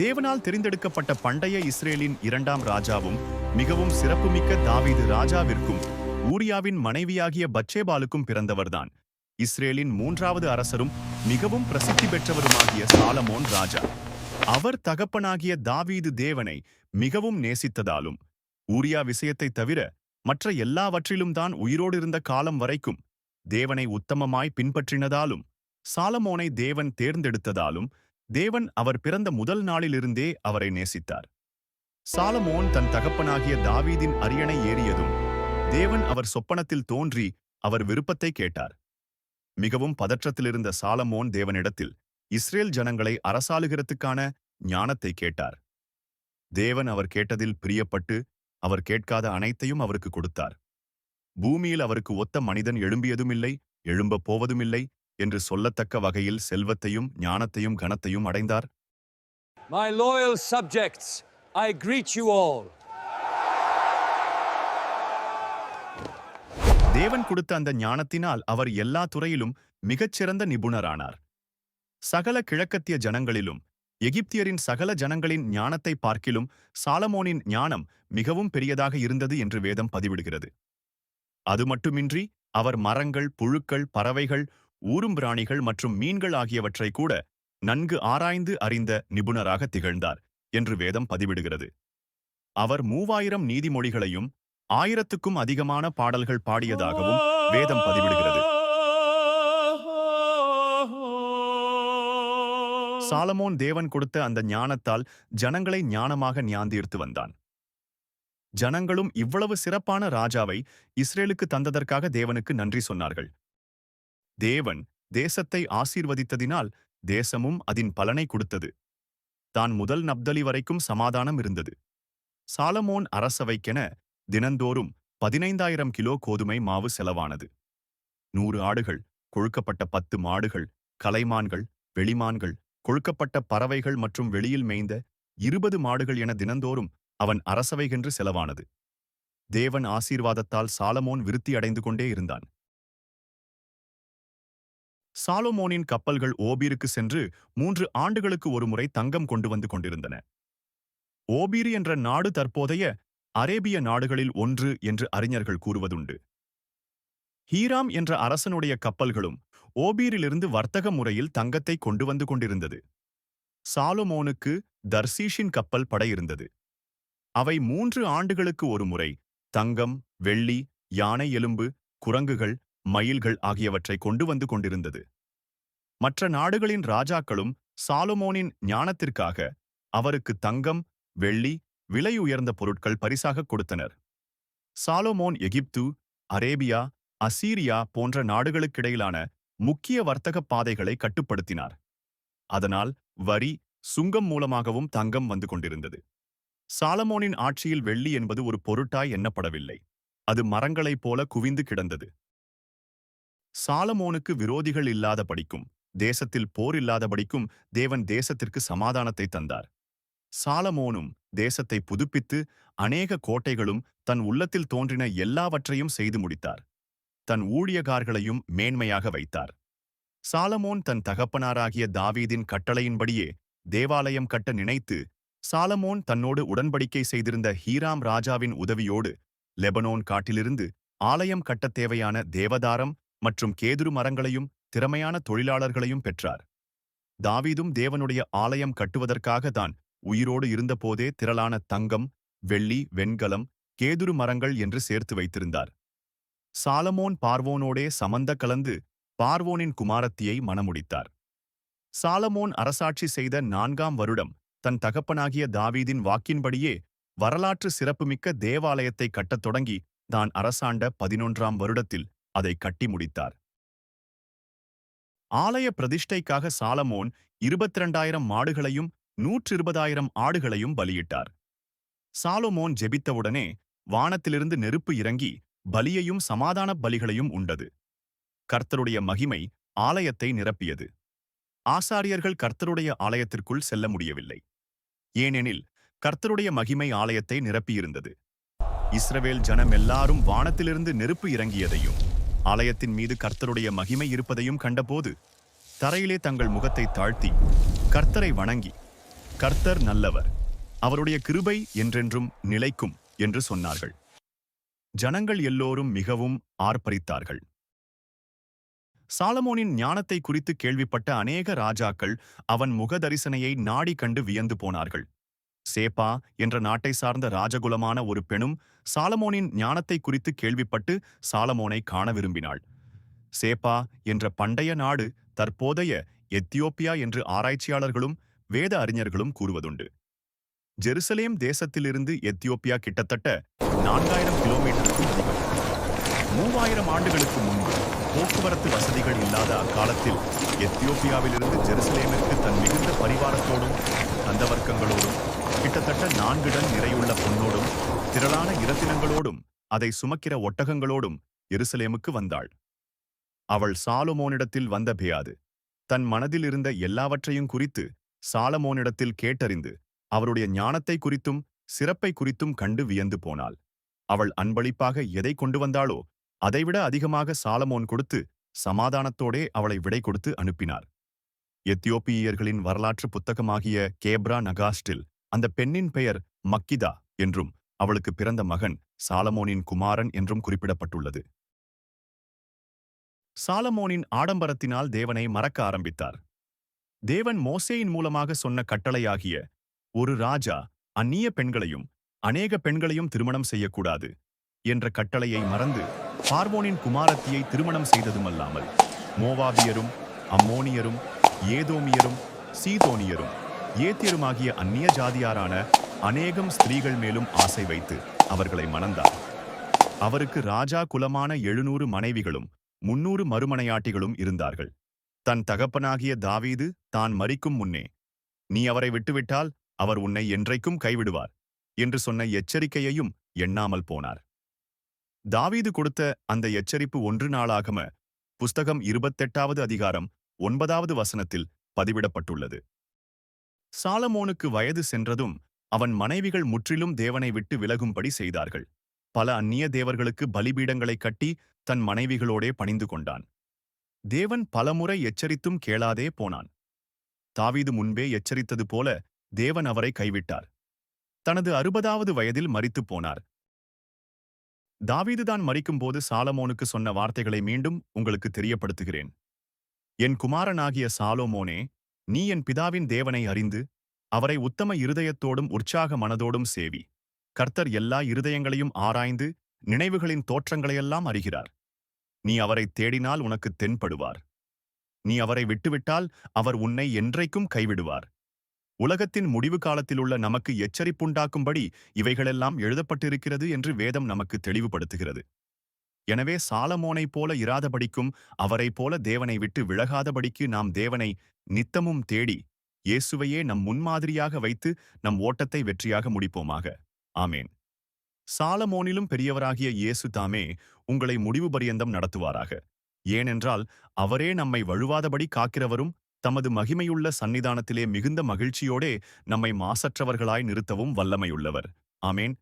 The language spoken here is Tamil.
தேவனால் தெரிந்தெடுக்கப்பட்ட பண்டைய இஸ்ரேலின் இரண்டாம் ராஜாவும் மிகவும் சிறப்புமிக்க தாவீது ராஜாவிற்கும் ஊரியாவின் மனைவியாகிய பச்சேபாலுக்கும் பிறந்தவர்தான். இஸ்ரேலின் மூன்றாவது அரசரும் மிகவும் பிரசித்தி பெற்றவருமாகிய சாலமோன் ராஜா. அவர் தகப்பனாகிய தாவீது தேவனை மிகவும் நேசித்ததாலும் ஊரியா விஷயத்தை தவிர மற்ற எல்லாவற்றிலும் தான் உயிரோடு இருந்த காலம் வரைக்கும் தேவனை உத்தமமாய் பின்பற்றினதாலும் சாலமோனை தேவன் தேர்ந்தெடுத்ததாலும் தேவன் அவர் பிறந்த முதல் நாளிலிருந்தே அவரை நேசித்தார். சாலமோன் தன் தகப்பனாகிய தாவீதின் அரியணை ஏறியதும் தேவன் அவர் சொப்பனத்தில் தோன்றி அவர் விருப்பத்தை கேட்டார். மிகவும் பதற்றத்திலிருந்த சாலமோன் தேவனிடத்தில் இஸ்ரேல் ஜனங்களை அரசாளுகிறதுக்கான ஞானத்தை கேட்டார். தேவன் அவர் கேட்டதில் பிரியப்பட்டு அவர் கேட்காத அனைத்தையும் அவருக்கு கொடுத்தார். பூமியில் அவருக்கு ஒத்த மனிதன் எழும்பியதுமில்லை எழும்பப் போவதுமில்லை என்று சொல்லத்தக்க வகையில் செல்வத்தையும் ஞானத்தையும் கனத்தையும் அடைந்தார். My loyal subjects, I greet you all. தேவன் கொடுத்த அந்த ஞானத்தினால் அவர் எல்லா துறையிலும் மிகச்சிறந்த நிபுணரானார். சகல கிழக்கத்திய ஜனங்களிலும் எகிப்தியரின் சகல ஜனங்களின் ஞானத்தை பார்க்கிலும் சாலமோனின் ஞானம் மிகவும் பெரியதாக இருந்தது என்று வேதம் பதிவிடுகிறது. அது மட்டுமின்றி அவர் மரங்கள் புழுக்கள் பறவைகள் ஊரும் பிராணிகள் மற்றும் மீன்கள் ஆகியவற்றை கூட நன்கு ஆராய்ந்து அறிந்த நிபுணராக திகழ்ந்தார் என்று வேதம் பதிவிடுகிறது. அவர் மூவாயிரம் நீதிமொழிகளையும் ஆயிரத்துக்கும் அதிகமான பாடல்கள் பாடியதாகவும் வேதம் பதிவிடுகிறது. சாலமோன் தேவன் கொடுத்த அந்த ஞானத்தால் ஜனங்களை ஞானமாக ஞாந்தீர்த்து வந்தான். ஜனங்களும் இவ்வளவு சிறப்பான ராஜாவை இஸ்ரேலுக்கு தந்ததற்காக தேவனுக்கு நன்றி சொன்னார்கள். தேவன் தேசத்தை ஆசீர்வதித்ததினால் தேசமும் அதன் பலனை கொடுத்தது. தான் முதல் நப்தலி வரைக்கும் சமாதானம் இருந்தது. சாலமோன் அரசவைக்கென தினந்தோறும் பதினைந்தாயிரம் கிலோ கோதுமை மாவு செலவானது. நூறு ஆடுகள் கொழுக்கப்பட்ட பத்து மாடுகள் கலைமான்கள் வெளிமான்கள் கொழுக்கப்பட்ட பறவைகள் மற்றும் வெளியில் மேய்ந்த இருபது மாடுகள் என தினந்தோறும் அவன் அரசவைகென்று செலவானது. தேவன் ஆசீர்வாதத்தால் சாலமோன் விருத்தி அடைந்து கொண்டே இருந்தான். சாலோமோனின் கப்பல்கள் ஓபீருக்கு சென்று மூன்று ஆண்டுகளுக்கு ஒருமுறை தங்கம் கொண்டு வந்து கொண்டிருந்தன. ஓபீர் என்ற நாடு தற்போதைய அரேபிய நாடுகளில் ஒன்று என்று அறிஞர்கள் கூறுவதுண்டு. ஹீராம் என்ற அரசனுடைய கப்பல்களும் ஓபீரிலிருந்து வர்த்தக முறையில் தங்கத்தை கொண்டு வந்து கொண்டிருந்தது. சாலோமோனுக்கு தர்சீஷின் கப்பல் படை இருந்தது. அவை மூன்று ஆண்டுகளுக்கு ஒரு முறை தங்கம் வெள்ளி யானை எலும்பு குரங்குகள் மயில்கள் ஆகியவற்றை கொண்டு வந்து கொண்டிருந்தது. மற்ற நாடுகளின் ராஜாக்களும் சாலமோனின் ஞானத்திற்காக அவருக்கு தங்கம் வெள்ளி விலை உயர்ந்த பொருட்கள் பரிசாக கொடுத்தனர். சாலோமோன் எகிப்து அரேபியா அசீரியா போன்ற நாடுகளுக்கிடையிலான முக்கிய வர்த்தக பாதைகளை கட்டுப்படுத்தினார். அதனால் வரி சுங்கம் மூலமாகவும் தங்கம் வந்து கொண்டிருந்தது. சாலமோனின் ஆட்சியில் வெள்ளி என்பது ஒரு பொருட்டாய் எண்ணப்படவில்லை. அது மரங்களைப் போல குவிந்து கிடந்தது. சாலமோனுக்கு விரோதிகள் இல்லாதபடிக்கும் தேசத்தில் போர் இல்லாதபடிக்கும் தேவன் தேசத்திற்கு சமாதானத்தை தந்தார். சாலமோனும் தேசத்தை புதுப்பித்து அநேக கோட்டைகளும் தன் உள்ளத்தில் தோன்றின எல்லாவற்றையும் செய்து முடித்தார். தன் ஊழியகார்களையும் மேன்மையாக வைத்தார். சாலமோன் தன் தகப்பனாராகிய தாவீதின் கட்டளையின்படியே தேவாலயம் கட்ட நினைத்து சாலமோன் தன்னோடு உடன்படிக்கை செய்திருந்த ஹீராம் ராஜாவின் உதவியோடு லெபனோன் காட்டிலிருந்து ஆலயம் கட்டத் தேவையான தேவதாரம் மற்றும் கேதுரு மரங்களையும் திறமையான தொழிலாளர்களையும் பெற்றார். தாவீதும் தேவனுடைய ஆலயம் கட்டுவதற்காக தான் உயிரோடு இருந்தபோதே திரளான தங்கம் வெள்ளி வெண்கலம் கேதுரு மரங்கள் என்று சேர்த்து வைத்திருந்தார். சாலமோன் பார்வோனோடே சமந்த கலந்து பார்வோனின் குமாரத்தியை மணமுடித்தார். சாலமோன் அரசாட்சி செய்த நான்காம் வருடம் தன் தகப்பனாகிய தாவீதின் வாக்கின்படியே வரலாற்று சிறப்புமிக்க தேவாலயத்தை கட்டத் தொடங்கி தான் அரசாண்ட பதினொன்றாம் வருடத்தில் அதை கட்டி முடித்தார். ஆலய பிரதிஷ்டைக்காக சாலமோன் இருபத்திரண்டாயிரம் மாடுகளையும் நூற்றிருபதாயிரம் ஆடுகளையும் பலியிட்டார். சாலமோன் ஜெபித்தவுடனே வானத்திலிருந்து நெருப்பு இறங்கி பலியையும் சமாதான பலிகளையும் உண்டது. கர்த்தருடைய மகிமை ஆலயத்தை நிரப்பியது. ஆசாரியர்கள் கர்த்தருடைய ஆலயத்திற்குள் செல்ல முடியவில்லை. ஏனெனில் கர்த்தருடைய மகிமை ஆலயத்தை நிரப்பியிருந்தது. இஸ்ரவேல் ஜனம் எல்லாரும் வானத்திலிருந்து நெருப்பு இறங்கியதையும் ஆலயத்தின் மீது கர்த்தருடைய மகிமை இருப்பதையும் கண்டபோது தரையிலே தங்கள் முகத்தை தாழ்த்தி கர்த்தரை வணங்கி கர்த்தர் நல்லவர் அவருடைய கிருபை என்றென்றும் நிலைக்கும் என்று சொன்னார்கள். ஜனங்கள் எல்லோரும் மிகவும் ஆர்ப்பரித்தார்கள். சாலமோனின் ஞானத்தை குறித்து கேள்விப்பட்ட அநேக ராஜாக்கள் அவன் முகதரிசனையை நாடி கண்டு வியந்து போனார்கள். சேப்பா என்ற நாட்டை சார்ந்த ராஜகுலமான ஒரு பெணும் சாலமோனின் ஞானத்தை குறித்து கேள்விப்பட்டு சாலமோனை காண விரும்பினாள். சேப்பா என்ற பண்டைய நாடு தற்போதைய எத்தியோப்பியா என்று ஆராய்ச்சியாளர்களும் வேத அறிஞர்களும் கூறுவதுண்டு. ஜெருசலேம் தேசத்திலிருந்து எத்தியோப்பியா கிட்டத்தட்ட நான்காயிரம் கிலோமீட்டருக்கும் அதிகம் மூவாயிரம் ஆண்டுகளுக்கு முன்பு போக்குவரத்து வசதிகள் இல்லாத அக்காலத்தில் எத்தியோப்பியாவிலிருந்து ஜெருசலேமிற்கு தன் மிகுந்த பரிவாரத்தோடும் தந்தவர்க்கங்களோடும் கிட்டத்தட்ட நான்கு டன் நிறையுள்ள பொன்னோடும் திரளான இரத்தினங்களோடும் அதை சுமக்கிற ஒட்டகங்களோடும் எருசலேமுக்கு வந்தாள். அவள் சாலமோனிடத்தில் வந்த பியாது தன் மனதில் இருந்த எல்லாவற்றையும் குறித்து சாலமோனிடத்தில் கேட்டறிந்து அவருடைய ஞானத்தை குறித்தும் சிறப்பை குறித்தும் கண்டு வியந்து போனாள். அவள் அன்பளிப்பாக எதை கொண்டு வந்தாளோ அதைவிட அதிகமாக சாலமோன் கொடுத்து சமாதானத்தோடே அவளை விடை கொடுத்து அனுப்பினார். எத்தியோப்பியர்களின் வரலாற்று புத்தகமாகிய கேப்ரா நகாஸ்டில் அந்த பெண்ணின் பெயர் மக்கிதா என்றும் அவளுக்கு பிறந்த மகன் சாலமோனின் குமாரன் என்றும் குறிப்பிடப்பட்டுள்ளது. சாலமோனின் ஆடம்பரத்தினால் தேவனை மறக்க ஆரம்பித்தார். தேவன் மோசேயின் மூலமாக சொன்ன கட்டளையாகிய ஒரு ராஜா அந்நிய பெண்களையும் அநேக பெண்களையும் திருமணம் செய்யக்கூடாது என்ற கட்டளையை மறந்து பார்வோனின் குமாரத்தியை திருமணம் செய்ததுமல்லாமல் மோவாபியரும் அம்மோனியரும் ஏதோமியரும் சீதோனியரும் ஏத்தியருமாகிய அந்நிய ஜாதியாரான அநேகம் ஸ்திரீகள் மேலும் ஆசை வைத்து அவர்களை மணந்தார். அவருக்கு ராஜா குலமான எழுநூறு மனைவிகளும் முன்னூறு மறுமனையாட்டிகளும் இருந்தார்கள். தன் தகப்பனாகிய தாவீது தான் மறிக்கும் முன்னே நீ அவரை விட்டுவிட்டால் அவர் உன்னை என்றைக்கும் கைவிடுவார் என்று சொன்ன எச்சரிக்கையையும் எண்ணாமல் போனார். தாவீது கொடுத்த அந்த எச்சரிப்பு ஒன்று நாளாகம புஸ்தகம் இருபத்தெட்டாவது அதிகாரம் ஒன்பதாவது வசனத்தில் பதிவிடப்பட்டுள்ளது. சாலமோனுக்கு வயது சென்றதும் அவன் மனைவிகள் முற்றிலும் தேவனை விட்டு விலகும்படி செய்தார்கள். பல அந்நிய தேவர்களுக்கு பலிபீடங்களை கட்டி தன் மனைவிகளோடே பணிந்து கொண்டான். தேவன் பலமுறை எச்சரித்தும் கேளாதே போனான். தாவீது முன்பே எச்சரித்தது போல தேவன் அவரை கைவிட்டார். தனது அறுபதாவது வயதில் மறித்துப் போனார். தாவீதுதான் மறிக்கும்போது சாலமோனுக்கு சொன்ன வார்த்தைகளை மீண்டும் உங்களுக்கு தெரியப்படுத்துகிறேன். என் குமாரனாகிய சாலோமோனே நீ என் பிதாவின் தேவனை அறிந்து அவரை உத்தம இருதயத்தோடும் உற்சாக மனதோடும் சேவி. கர்த்தர் எல்லா இருதயங்களையும் ஆராய்ந்து நினைவுகளின் தோற்றங்களையெல்லாம் அறிகிறார். நீ அவரை தேடினால் உனக்கு தென்படுவார். நீ அவரை விட்டுவிட்டால் அவர் உன்னை என்றைக்கும் கைவிடுவார். உலகத்தின் முடிவு காலத்திலுள்ள நமக்கு எச்சரிப்புண்டாக்கும்படி இவைகளெல்லாம் எழுதப்பட்டிருக்கிறது என்று வேதம் நமக்கு தெளிவுபடுத்துகிறது. எனவே சாலமோனைப் போல இராதபடிக்கும் அவரைப் போல தேவனை விட்டு விலகாதபடிக்கு நாம் தேவனை நித்தமும் தேடி இயேசுவையே நம் முன்மாதிரியாக வைத்து நம் ஓட்டத்தை வெற்றியாக முடிப்போமாக. ஆமேன். சாலமோனிலும் பெரியவராகிய இயேசு தாமே உங்களை முடிவு பரியந்தம் நடத்துவாராக. ஏனென்றால் அவரே நம்மை வழுவாதபடி காக்கிறவரும் தமது மகிமையுள்ள சன்னிதானத்திலே மிகுந்த மகிழ்ச்சியோடே நம்மை மாசற்றவர்களாய் நிறுத்தவும் வல்லமையுள்ளவர். ஆமேன்.